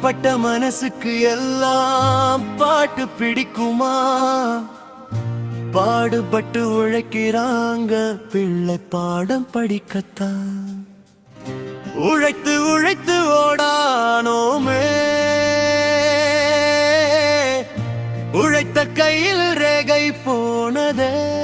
காயம்பட்ட மனசுக்கு எல்லாம் பாட்டு பிடிக்குமா? பாடுபட்டு உழைக்கிறாங்க பிள்ளை பாடம் படிக்கத்தான். உழைத்து உழைத்து ஓடானோமே. உழைத்த கையில் ரேகை போனதே.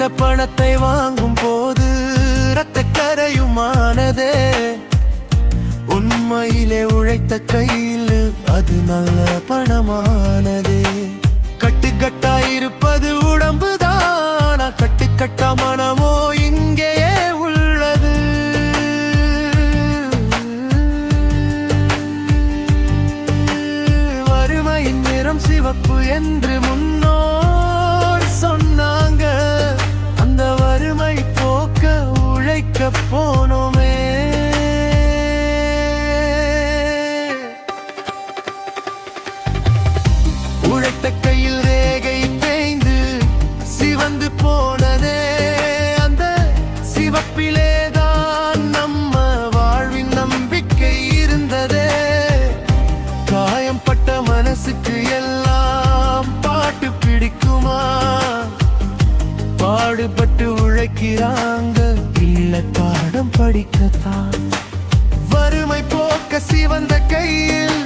உழைத்த பணத்தை வாங்கும் போது ரத்த கரையுமானதே உண்மையிலே உழைத்த கையில் அது நல்ல பணமானதே. கட்டுக்கட்டாயிருப்பது உடம்புதான்? கட்டுக்கட்டாமான பிடிக்குமா? பாடுபட்டு உழைக்கிறாங்க. இல்ல பாடம் படிக்கத்தான் வறுமை போக்க சிவந்த கையில்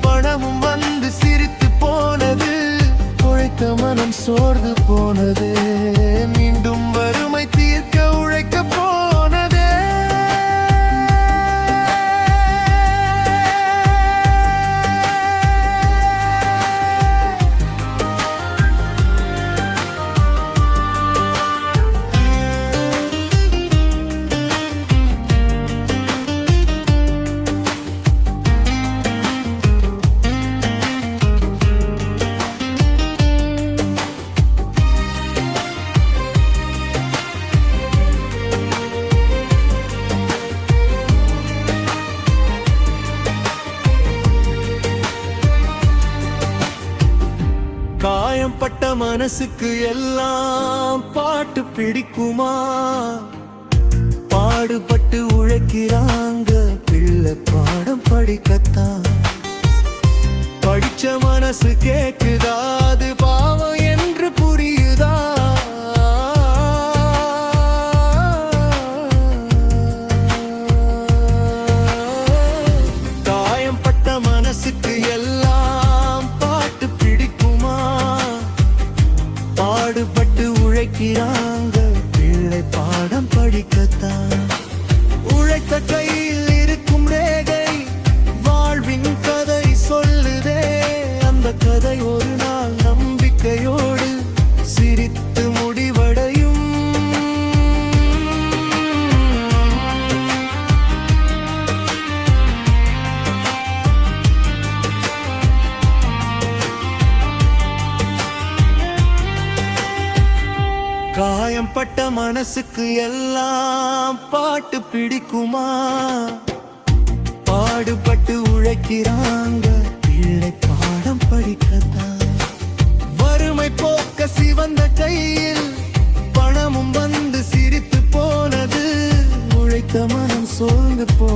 பணமும் வந்து சிரித்து போனது. உழைத்த மனம் சோர்ந்து போனது. காயம்பட்ட மனசுக்கு எல்லாம் பாட்டு பிடிக்குமா? பாடுபட்டு உழைக்கிறாங்க பிள்ளை பாடம் படிக்கத்தான். படிச்ச மனசு கேக்குதா? படிக்கிறாங்க பிள்ளை பாடம் படிக்கத்தான் உழைத்த கையில் காயம்பட்ட மனசுக்கு எல்லாம் பாட்டு பிடிக்குமா? பாடுபட்டு உழைக்கிறாங்க பிள்ளை பாடம் படிக்கத்தான். வறுமை போக்க சிவந்த கையில் பணமும் வந்து சிரித்து போனது உழைத்த மனம் சோர்ந்து போ